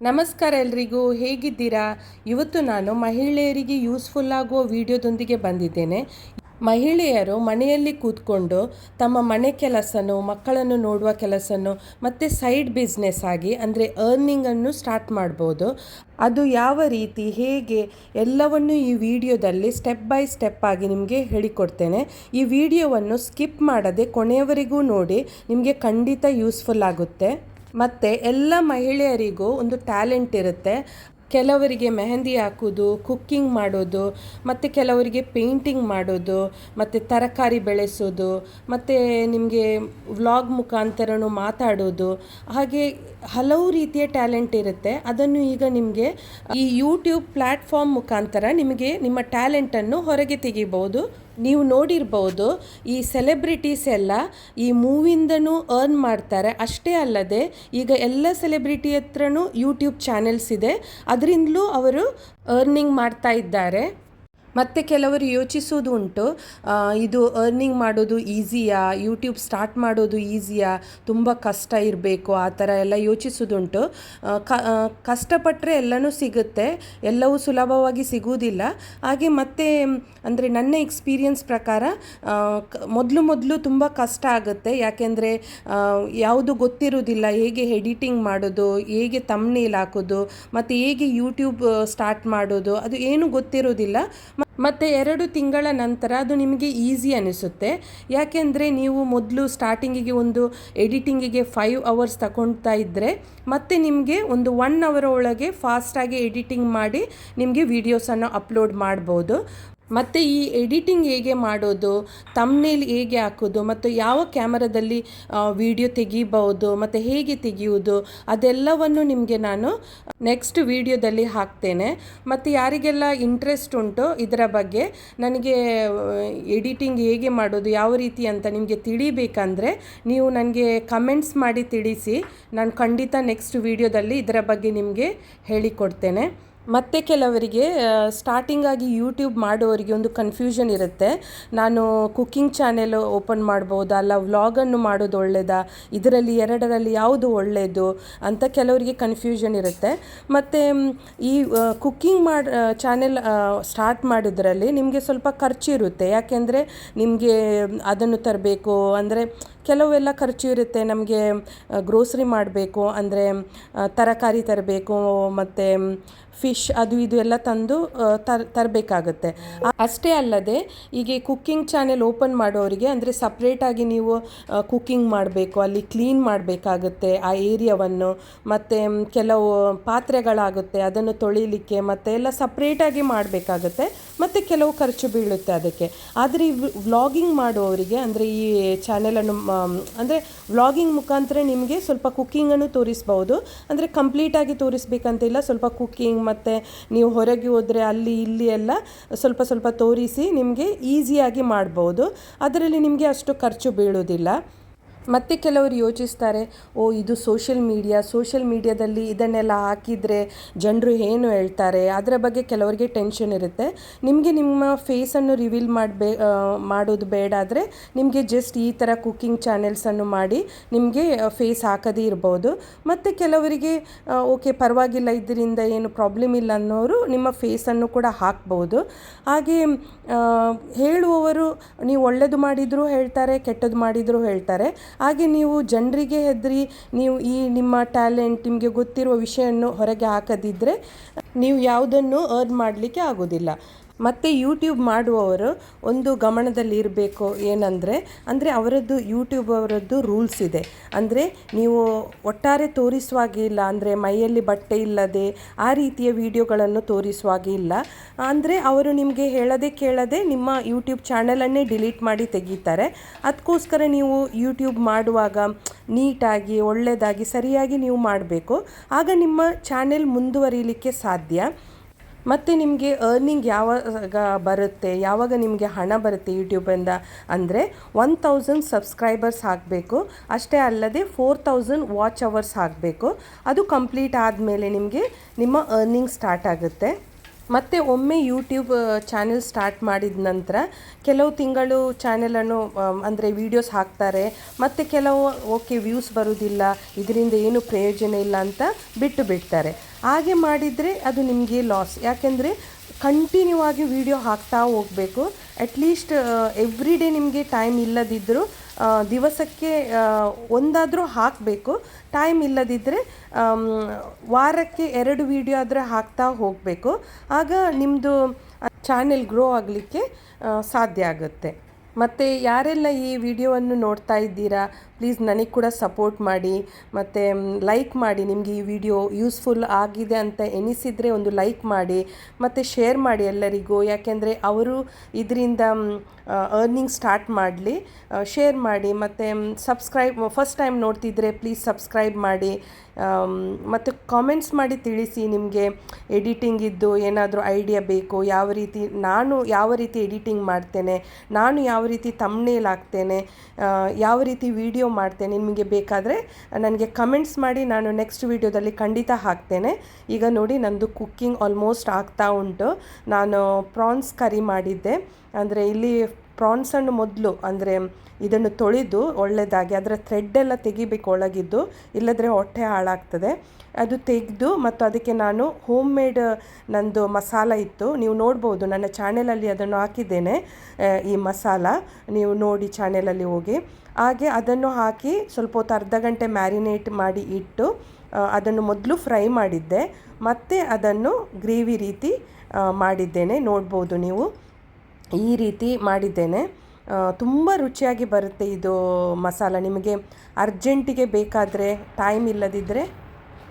ನಮಸ್ಕಾರ ಎಲ್ರಿಗೂ, ಹೇಗಿದ್ದೀರಾ? ಇವತ್ತು ನಾನು ಮಹಿಳೆಯರಿಗೆ ಯೂಸ್ಫುಲ್ ಆಗುವ ವಿಡಿಯೋದೊಂದಿಗೆ ಬಂದಿದ್ದೇನೆ. ಮಹಿಳೆಯರು ಮನೆಯಲ್ಲಿ ಕೂತ್ಕೊಂಡು ತಮ್ಮ ಮನೆ ಕೆಲಸನೂ, ಮಕ್ಕಳನ್ನು ನೋಡುವ ಕೆಲಸನೋ, ಮತ್ತು ಸೈಡ್ ಬಿಸ್ನೆಸ್ ಆಗಿ, ಅಂದರೆ ಅರ್ನಿಂಗನ್ನು ಸ್ಟಾರ್ಟ್ ಮಾಡ್ಬೋದು. ಅದು ಯಾವ ರೀತಿ, ಹೇಗೆ, ಎಲ್ಲವನ್ನು ಈ ವಿಡಿಯೋದಲ್ಲಿ ಸ್ಟೆಪ್ ಬೈ ಸ್ಟೆಪ್ ಆಗಿ ನಿಮಗೆ ಹೇಳಿಕೊಡ್ತೇನೆ. ಈ ವಿಡಿಯೋವನ್ನು ಸ್ಕಿಪ್ ಮಾಡದೆ ಕೊನೆಯವರೆಗೂ ನೋಡಿ, ನಿಮಗೆ ಖಂಡಿತ ಯೂಸ್ಫುಲ್ ಆಗುತ್ತೆ. ಮತ್ತು ಎಲ್ಲ ಮಹಿಳೆಯರಿಗೂ ಒಂದು ಟ್ಯಾಲೆಂಟ್ ಇರುತ್ತೆ. ಕೆಲವರಿಗೆ ಮೆಹಂದಿ ಹಾಕೋದು, ಕುಕ್ಕಿಂಗ್ ಮಾಡೋದು, ಮತ್ತು ಕೆಲವರಿಗೆ ಪೇಂಟಿಂಗ್ ಮಾಡೋದು, ಮತ್ತು ತರಕಾರಿ ಬೆಳೆಸೋದು, ಮತ್ತು ನಿಮಗೆ ವ್ಲಾಗ್ ಮುಖಾಂತರನೂ ಮಾತಾಡೋದು. ಹಾಗೆ ಹಲವು ರೀತಿಯ ಟ್ಯಾಲೆಂಟ್ ಇರುತ್ತೆ. ಅದನ್ನು ಈಗ ನಿಮಗೆ ಈ ಯೂಟ್ಯೂಬ್ ಪ್ಲ್ಯಾಟ್ಫಾರ್ಮ್ ಮುಖಾಂತರ ನಿಮಗೆ ನಿಮ್ಮ ಟ್ಯಾಲೆಂಟನ್ನು ಹೊರಗೆ ತೆಗಿಬೋದು ನೀವು ನೋಡಿರ್ಬೋದು, ಈ ಸೆಲೆಬ್ರಿಟೀಸ್ ಎಲ್ಲ ಈ ಮೂವಿಂದನೂ ಅರ್ನ್ ಮಾಡ್ತಾರೆ. ಅಷ್ಟೇ ಅಲ್ಲದೆ, ಈಗ ಎಲ್ಲ ಸೆಲೆಬ್ರಿಟಿ ಹತ್ರನೂ ಯೂಟ್ಯೂಬ್ ಚಾನೆಲ್ಸ್ ಇದೆ. ಅದರಿಂದಲೂ ಅವರು ಅರ್ನಿಂಗ್ ಮಾಡ್ತಾ ಇದ್ದಾರೆ. ಮತ್ತು ಕೆಲವರು ಯೋಚಿಸೋದು ಉಂಟು ಇದು ಅರ್ನಿಂಗ್ ಮಾಡೋದು ಈಸಿಯಾ ಯೂಟ್ಯೂಬ್ ಸ್ಟಾರ್ಟ್ ಮಾಡೋದು ಈಸಿಯಾ ತುಂಬ ಕಷ್ಟ ಇರಬೇಕು, ಆ ಥರ ಎಲ್ಲ ಯೋಚಿಸೋದುಂಟು ಕ ಕಷ್ಟಪಟ್ಟರೆ ಎಲ್ಲನೂ ಸಿಗುತ್ತೆ, ಎಲ್ಲವೂ ಸುಲಭವಾಗಿ ಸಿಗುವುದಿಲ್ಲ. ಹಾಗೆ ಮತ್ತೆ, ಅಂದರೆ ನನ್ನ ಎಕ್ಸ್ಪೀರಿಯನ್ಸ್ ಪ್ರಕಾರ ಮೊದಲು ಮೊದಲು ತುಂಬ ಕಷ್ಟ ಆಗುತ್ತೆ. ಯಾಕೆಂದರೆ ಯಾವುದು ಗೊತ್ತಿರೋದಿಲ್ಲ ಹೇಗೆ ಎಡಿಟಿಂಗ್ ಮಾಡೋದು, ಹೇಗೆ ತಮ್ನೇಲ್ ಹಾಕೋದು, ಮತ್ತು ಹೇಗೆ ಯೂಟ್ಯೂಬ್ ಸ್ಟಾರ್ಟ್ ಮಾಡೋದು, ಅದು ಏನೂ ಗೊತ್ತಿರೋದಿಲ್ಲ ಮತ್ತು ಎರಡು ತಿಂಗಳ ನಂತರ ಅದು ನಿಮಗೆ ಈಸಿ ಅನಿಸುತ್ತೆ. ಯಾಕೆಂದರೆ ನೀವು ಮೊದಲು ಸ್ಟಾರ್ಟಿಂಗಿಗೆ ಒಂದು ಎಡಿಟಿಂಗಿಗೆ ಫೈವ್ ಅವರ್ಸ್ ತಗೊಳ್ತಾ ಇದ್ದರೆ ಮತ್ತೆ ನಿಮಗೆ ಒಂದು ಒನ್ ಅವರ್ ಒಳಗೆ ಫಾಸ್ಟಾಗಿ ಎಡಿಟಿಂಗ್ ಮಾಡಿ ನಿಮಗೆ ವೀಡಿಯೋಸನ್ನು ಅಪ್ಲೋಡ್ ಮಾಡ್ಬೋದು. ಮತ್ತು ಈ ಎಡಿಟಿಂಗ್ ಹೇಗೆ ಮಾಡೋದು ತಮ್ಮನೇಲಿ ಹೇಗೆ ಹಾಕೋದು, ಮತ್ತು ಯಾವ ಕ್ಯಾಮರಾದಲ್ಲಿ ವಿಡಿಯೋ ತೆಗಿಬೋದು ಮತ್ತು ಹೇಗೆ ತೆಗೆಯುವುದು, ಅದೆಲ್ಲವನ್ನು ನಿಮಗೆ ನಾನು ನೆಕ್ಸ್ಟ್ ವಿಡಿಯೋದಲ್ಲಿ ಹಾಕ್ತೇನೆ. ಮತ್ತು ಯಾರಿಗೆಲ್ಲ ಇಂಟ್ರೆಸ್ಟ್ ಉಂಟು ಇದರ ಬಗ್ಗೆ, ನನಗೆ ಎಡಿಟಿಂಗ್ ಹೇಗೆ ಮಾಡೋದು, ಯಾವ ರೀತಿ ಅಂತ ನಿಮಗೆ ತಿಳಿಬೇಕಂದ್ರೆ, ನೀವು ನನಗೆ ಕಮೆಂಟ್ಸ್ ಮಾಡಿ ತಿಳಿಸಿ, ನಾನು ಖಂಡಿತ ನೆಕ್ಸ್ಟ್ ವಿಡಿಯೋದಲ್ಲಿ ಇದರ ಬಗ್ಗೆ ನಿಮಗೆ ಹೇಳಿಕೊಡ್ತೇನೆ. ಮತ್ತೆ ಕೆಲವರಿಗೆ ಸ್ಟಾರ್ಟಿಂಗಾಗಿ ಯೂಟ್ಯೂಬ್ ಮಾಡೋರಿಗೆ ಒಂದು ಕನ್ಫ್ಯೂಷನ್ ಇರುತ್ತೆ. ನಾನು ಕುಕ್ಕಿಂಗ್ ಚಾನೆಲ್ ಓಪನ್ ಮಾಡ್ಬೋದಾ? ಅಲ್ಲ ವ್ಲಾಗನ್ನು ಮಾಡೋದು ಒಳ್ಳೆಯದಾ ಇದರಲ್ಲಿ, ಎರಡರಲ್ಲಿ ಯಾವುದು ಒಳ್ಳೆಯದು ಅಂತ ಕೆಲವರಿಗೆ ಕನ್ಫ್ಯೂಷನ್ ಇರುತ್ತೆ. ಮತ್ತು ಈ ಕುಕ್ಕಿಂಗ್ ಮಾಡಿ ಚಾನೆಲ್ ಸ್ಟಾರ್ಟ್ ಮಾಡಿದ್ರಲ್ಲಿ ನಿಮಗೆ ಸ್ವಲ್ಪ ಖರ್ಚು ಇರುತ್ತೆ. ಯಾಕೆಂದರೆ, ನಿಮಗೆ ಅದನ್ನು ತರಬೇಕು. ಅಂದರೆ ಕೆಲವೆಲ್ಲ ಖರ್ಚು ಇರುತ್ತೆ. ನಮಗೆ ಗ್ರೋಸರಿ ಮಾಡಬೇಕು, ಅಂದರೆ ತರಕಾರಿ ತರಬೇಕು, ಮತ್ತು ಫಿಶ್ ಅದು ಇದು ಎಲ್ಲ ತಂದು ತರ್, ತರಬೇಕಾಗುತ್ತೆ. ಅಷ್ಟೇ ಅಲ್ಲದೆ ಈಗ ಕುಕ್ಕಿಂಗ್ ಚಾನೆಲ್ ಓಪನ್ ಮಾಡೋರಿಗೆ, ಅಂದರೆ ಸಪ್ರೇಟಾಗಿ ನೀವು ಕುಕ್ಕಿಂಗ್ ಮಾಡಬೇಕು, ಅಲ್ಲಿ ಕ್ಲೀನ್ ಮಾಡಬೇಕಾಗುತ್ತೆ ಆ ಏರಿಯಾವನ್ನು ಮತ್ತು ಕೆಲವು ಪಾತ್ರೆಗಳಾಗುತ್ತೆ, ಅದನ್ನು ತೊಳಿಲಿಕ್ಕೆ, ಮತ್ತು ಎಲ್ಲ ಸಪ್ರೇಟಾಗಿ ಮಾಡಬೇಕಾಗುತ್ತೆ, ಮತ್ತು ಕೆಲವು ಖರ್ಚು ಬೀಳುತ್ತೆ ಅದಕ್ಕೆ. ಆದರೆ ಈ ವ್ಲಾಗಿಂಗ್ ಮಾಡುವವರಿಗೆ ಅಂದರೆ ಈ ಚಾನೆಲನ್ನು ಅಂದರೆ ವ್ಲಾಗಿಂಗ್ ಮುಖಾಂತರ ನಿಮಗೆ ಸ್ವಲ್ಪ ಕುಕ್ಕಿಂಗನ್ನು ತೋರಿಸ್ಬೋದು. ಅಂದರೆ ಕಂಪ್ಲೀಟಾಗಿ ತೋರಿಸ್ಬೇಕಂತಿಲ್ಲ ಸ್ವಲ್ಪ ಕುಕ್ಕಿಂಗ್ ಮತ್ತು ನೀವು ಹೊರಗೆ ಹೋದರೆ ಅಲ್ಲಿ ಇಲ್ಲಿ ಎಲ್ಲ ಸ್ವಲ್ಪ ಸ್ವಲ್ಪ ತೋರಿಸಿ ನಿಮಗೆ ಈಸಿಯಾಗಿ ಮಾಡ್ಬೋದು. ಅದರಲ್ಲಿ ನಿಮಗೆ ಅಷ್ಟು ಖರ್ಚು ಬೀಳೋದಿಲ್ಲ. ಮತ್ತೆ ಕೆಲವರು ಯೋಚಿಸ್ತಾರೆ, ಓ, ಇದು ಸೋಷಿಯಲ್ ಮೀಡಿಯಾ, ಸೋಷಿಯಲ್ ಮೀಡಿಯಾದಲ್ಲಿ ಇದನ್ನೆಲ್ಲ ಹಾಕಿದರೆ ಜನರು ಏನು ಹೇಳ್ತಾರೆ? ಅದರ ಬಗ್ಗೆ ಕೆಲವರಿಗೆ ಟೆನ್ಷನ್ ಇರುತ್ತೆ. ನಿಮಗೆ ನಿಮ್ಮ ಫೇಸನ್ನು ರಿವೀಲ್ ಮಾಡಬೇ ಮಾಡೋದು ಬೇಡ ಆದರೆ ನಿಮಗೆ ಜಸ್ಟ್ ಈ ಥರ ಕುಕ್ಕಿಂಗ್ ಚಾನೆಲ್ಸನ್ನು ಮಾಡಿ ನಿಮಗೆ ಫೇಸ್ ಹಾಕದೇ ಇರ್ಬೋದು. ಮತ್ತು ಕೆಲವರಿಗೆ ಓಕೆ, ಪರವಾಗಿಲ್ಲ, ಇದರಿಂದ ಏನು ಪ್ರಾಬ್ಲಮ್ ಇಲ್ಲ ಅನ್ನೋರು ನಿಮ್ಮ ಫೇಸನ್ನು ಕೂಡ ಹಾಕ್ಬೋದು. ಹಾಗೆ ಹೇಳುವವರು, ನೀವು ಒಳ್ಳೆಯದು ಮಾಡಿದರೂ ಹೇಳ್ತಾರೆ, ಕೆಟ್ಟದ್ದು ಮಾಡಿದರೂ ಹೇಳ್ತಾರೆ. ಹಾಗೆ ನೀವು ಜನರಿಗೆ ಹೆದರಿ ನೀವು ಈ ನಿಮ್ಮ ಟ್ಯಾಲೆಂಟ್ ನಿಮಗೆ ಗೊತ್ತಿರುವ ವಿಷಯವನ್ನು ಹೊರಗೆ ಹಾಕದಿದ್ದರೆ ನೀವು ಯಾವುದನ್ನು ಅರ್ನ್ ಮಾಡಲಿಕ್ಕೆ ಆಗೋದಿಲ್ಲ. ಮತ್ತು ಯೂಟ್ಯೂಬ್ ಮಾಡುವವರು ಒಂದು ಗಮನದಲ್ಲಿ ಇರಬೇಕು ಏನಂದರೆ, ಅಂದರೆ ಅವರದ್ದು ಯೂಟ್ಯೂಬ್ ಅವರದ್ದು ರೂಲ್ಸ್ ಇದೆ. ಅಂದರೆ ನೀವು ಒಟ್ಟಾರೆ ತೋರಿಸುವಾಗೆ ಇಲ್ಲ, ಅಂದರೆ ಮೈಯಲ್ಲಿ ಬಟ್ಟೆ ಇಲ್ಲದೆ ಆ ರೀತಿಯ ವಿಡಿಯೋಗಳನ್ನು ತೋರಿಸುವಾಗೆ ಇಲ್ಲ. ಅಂದರೆ ಅವರು ನಿಮಗೆ ಹೇಳದೆ ಕೇಳದೆ ನಿಮ್ಮ ಯೂಟ್ಯೂಬ್ ಚಾನಲನ್ನೇ ಡಿಲೀಟ್ ಮಾಡಿ ತೆಗೀತಾರೆ. ಅದಕ್ಕೋಸ್ಕರ ನೀವು ಯೂಟ್ಯೂಬ್ ಮಾಡುವಾಗ ನೀಟಾಗಿ ಒಳ್ಳೆಯದಾಗಿ ಸರಿಯಾಗಿ ನೀವು ಮಾಡಬೇಕು. ಆಗ ನಿಮ್ಮ ಚಾನೆಲ್ ಮುಂದುವರಿಲಿಕ್ಕೆ ಸಾಧ್ಯ. ಮತ್ತು ನಿಮಗೆ ಅರ್ನಿಂಗ್ ಯಾವಾಗ ಬರುತ್ತೆ, ಯಾವಾಗ ನಿಮಗೆ ಹಣ ಬರುತ್ತೆ ಯೂಟ್ಯೂಬಿಂದ ಅಂದರೆ ಒನ್ ತೌಸಂಡ್ ಸಬ್ಸ್ಕ್ರೈಬರ್ಸ್ ಆಗಬೇಕು. ಅಷ್ಟೇ ಅಲ್ಲದೆ ಫೋರ್ ತೌಸಂಡ್ ವಾಚ್ ಅವರ್ಸ್ ಆಗಬೇಕು. ಅದು ಕಂಪ್ಲೀಟ್ ಆದಮೇಲೆ ನಿಮಗೆ ನಿಮ್ಮ ಅರ್ನಿಂಗ್ ಸ್ಟಾರ್ಟ್ ಆಗುತ್ತೆ. ಮತ್ತು ಒಮ್ಮೆ ಯೂಟ್ಯೂಬ್ ಚಾನೆಲ್ ಸ್ಟಾರ್ಟ್ ಮಾಡಿದ ನಂತರ ಕೆಲವು ತಿಂಗಳು ಚಾನೆಲನ್ನು ಅಂದರೆ ವೀಡಿಯೋಸ್ ಹಾಕ್ತಾರೆ. ಮತ್ತು ಕೆಲವು ಓಕೆ ವ್ಯೂಸ್ ಬರೋದಿಲ್ಲ, ಇದರಿಂದ ಏನು ಪ್ರಯೋಜನ ಇಲ್ಲ ಅಂತ ಬಿಟ್ಟು ಬಿಡ್ತಾರೆ. ಹಾಗೆ ಮಾಡಿದರೆ ಅದು ನಿಮಗೆ ಲಾಸ್ ಯಾಕೆಂದರೆ ಕಂಟಿನ್ಯೂ ಆಗಿ ವಿಡಿಯೋ ಹಾಕ್ತಾ ಹೋಗಬೇಕು. ಅಟ್ಲೀಸ್ಟ್ ಎವ್ರಿ ಡೇ ನಿಮಗೆ ಟೈಮ್ ಇಲ್ಲದಿದ್ದರೂ ದಿವಸಕ್ಕೆ ಒಂದಾದರೂ ಹಾಕಬೇಕು. ಟೈಮ್ ಇಲ್ಲದಿದ್ದರೆ ವಾರಕ್ಕೆ ಎರಡು ವಿಡಿಯೋ ಆದರೆ ಹಾಕ್ತಾ ಹೋಗಬೇಕು. ಆಗ ನಿಮ್ಮದು ಚಾನೆಲ್ ಗ್ರೋ ಆಗಲಿಕ್ಕೆ ಸಾಧ್ಯ ಆಗುತ್ತೆ. ಮತ್ತು ಯಾರೆಲ್ಲ ಈ ವಿಡಿಯೋವನ್ನು ನೋಡ್ತಾ ಇದ್ದೀರಾ ಪ್ಲೀಸ್ ನನಗೆ ಕೂಡ ಸಪೋರ್ಟ್ ಮಾಡಿ, ಮತ್ತು ಲೈಕ್ ಮಾಡಿ, ನಿಮಗೆ ಈ ವಿಡಿಯೋ ಯೂಸ್ಫುಲ್ ಆಗಿದೆ ಅಂತ ಎನಿಸಿದರೆ ಒಂದು ಲೈಕ್ ಮಾಡಿ, ಮತ್ತು ಶೇರ್ ಮಾಡಿ ಎಲ್ಲರಿಗೂ. ಯಾಕೆಂದರೆ ಅವರು ಇದರಿಂದ ಅರ್ನಿಂಗ್ ಸ್ಟಾರ್ಟ್ ಮಾಡಲಿ ಶೇರ್ ಮಾಡಿ, ಮತ್ತು ಸಬ್ಸ್ಕ್ರೈಬ್ ಫಸ್ಟ್ ಟೈಮ್ ನೋಡ್ತಿದ್ರೆ ಪ್ಲೀಸ್ ಸಬ್ಸ್ಕ್ರೈಬ್ ಮಾಡಿ ಮತ್ತು ಕಾಮೆಂಟ್ಸ್ ಮಾಡಿ ತಿಳಿಸಿ ನಿಮಗೆ ಎಡಿಟಿಂಗ್ ಇದ್ದು ಏನಾದರೂ ಐಡಿಯಾ ಬೇಕು, ಯಾವ ರೀತಿ, ನಾನು ಯಾವ ರೀತಿ ಎಡಿಟಿಂಗ್ ಮಾಡ್ತೇನೆ, ನಾನು ಯಾವ ರೀತಿ ತಮ್ನೇಲ್ ಹಾಕ್ತೇನೆ ಯಾವ ರೀತಿ ವಿಡಿಯೋ ಮಾಡ್ತೇನೆ ನಿಮಗೆ ಬೇಕಾದರೆ ನನಗೆ ಕಮೆಂಟ್ಸ್ ಮಾಡಿ ನಾನು ನೆಕ್ಸ್ಟ್ ವಿಡಿಯೋದಲ್ಲಿ ಖಂಡಿತ ಹಾಕ್ತೇನೆ. ಈಗ ನೋಡಿ ನಂದು ಕುಕ್ಕಿಂಗ್ ಆಲ್ಮೋಸ್ಟ್ ಆಗ್ತಾ ಉಂಟು. ನಾನು ಪ್ರಾನ್ಸ್ ಕರಿ ಮಾಡಿದ್ದೆ. ಅಂದರೆ ಇಲ್ಲಿ ಪ್ರಾನ್ಸನ್ನು ಮೊದಲು ಅಂದರೆ ಇದನ್ನು ತೊಳೆದು ಒಳ್ಳೆಯದಾಗಿ ಅದರ ಥ್ರೆಡ್ ಎಲ್ಲ ತೆಗಿಬೇಕು ಒಳಗಿದ್ದು, ಇಲ್ಲದ್ರೆ ಹೊಟ್ಟೆ ಹಾಳಾಗ್ತದೆ. ಅದು ತೆಗೆದು ಮತ್ತು ಅದಕ್ಕೆ ನಾನು ಹೋಮ್ ಮೇಡ್ ನಂದು ಮಸಾಲ ಇತ್ತು. ನೀವು ನೋಡ್ಬೋದು, ನನ್ನ ಚಾನೆಲಲ್ಲಿ ಅದನ್ನು ಹಾಕಿದ್ದೇನೆ ಈ ಮಸಾಲ. ನೀವು ನೋಡಿ ಚಾನೆಲಲ್ಲಿ ಹೋಗಿ. ಹಾಗೆ ಅದನ್ನು ಹಾಕಿ ಸ್ವಲ್ಪ ಹೊತ್ತು ಅರ್ಧ ಗಂಟೆ ಮ್ಯಾರಿನೇಟ್ ಮಾಡಿ ಇಟ್ಟು ಅದನ್ನು ಮೊದಲು ಫ್ರೈ ಮಾಡಿದ್ದೆ. ಮತ್ತು ಅದನ್ನು ಗ್ರೇವಿ ರೀತಿ ಮಾಡಿದ್ದೇನೆ. ನೋಡ್ಬೋದು ನೀವು. ಈ ರೀತಿ ಮಾಡಿದ್ದೇನೆ. ತುಂಬ ರುಚಿಯಾಗಿ ಬರುತ್ತೆ ಇದು ಮಸಾಲ. ನಿಮಗೆ ಅರ್ಜೆಂಟಿಗೆ ಬೇಕಾದರೆ ಟೈಮ್ ಇಲ್ಲದಿದ್ದರೆ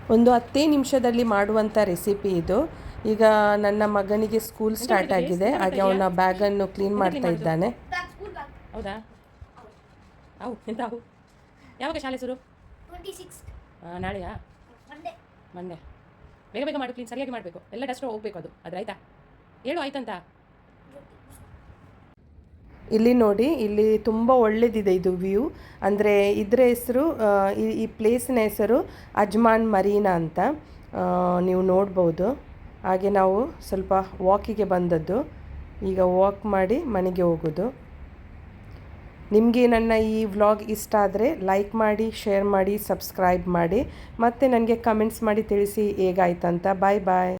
ಒಂದು ಹತ್ತೇ ನಿಮಿಷದಲ್ಲಿ ಮಾಡುವಂಥ ರೆಸಿಪಿ ಇದು. ಈಗ ನನ್ನ ಮಗನಿಗೆ ಸ್ಕೂಲ್ ಸ್ಟಾರ್ಟ್ ಆಗಿದೆ. ಹಾಗೆ ಅವನ ಬ್ಯಾಗನ್ನು ಕ್ಲೀನ್ ಮಾಡ್ತಾ ಇದ್ದಾನೆ. ಹೌದಾ? ಯಾವಾಗ ಶಾಲೆ ಶುರು? ಟ್ವೆಂಟಿ ಸಿಕ್ಸ್ ಆ, ನಾಳೆಯಾ? ಮಂಡೇ ಮಂಡೆ ಬೇಗ ಬೇಗ ಮಾಡು ಕ್ಲೀನ್ ಸರಿಯಾಗಿ ಮಾಡಬೇಕು. ಎಲ್ಲ ಡಸ್ಟ್ ಹೋಗ್ಬೇಕು ಅದು. ಅದ್ರ ಆಯ್ತಾ ಹೇಳು ಆಯ್ತಂತ? ಇಲ್ಲಿ ನೋಡಿ, ಇಲ್ಲಿ ತುಂಬ ಒಳ್ಳೆದಿದೆ ಇದು ವ್ಯೂ. ಅಂದರೆ ಇದರ ಹೆಸರು ಈ ಈ ಪ್ಲೇಸಿನ ಹೆಸರು ಅಜ್ಮಾನ್ ಮರೀನಾ ಅಂತ. ನೀವು ನೋಡ್ಬೋದು. ಹಾಗೆ ನಾವು ಸ್ವಲ್ಪ ವಾಕಿಗೆ ಬಂದದ್ದು. ಈಗ ವಾಕ್ ಮಾಡಿ ಮನೆಗೆ ಹೋಗೋದು. ನಿಮಗೆ ನನ್ನ ಈ ವ್ಲಾಗ್ ಇಷ್ಟ ಆದರೆ ಲೈಕ್ ಮಾಡಿ, ಶೇರ್ ಮಾಡಿ, ಸಬ್ಸ್ಕ್ರೈಬ್ ಮಾಡಿ. ಮತ್ತು ನನಗೆ ಕಮೆಂಟ್ಸ್ ಮಾಡಿ ತಿಳಿಸಿ ಹೇಗಾಯ್ತಂತ ಬಾಯ್ ಬಾಯ್.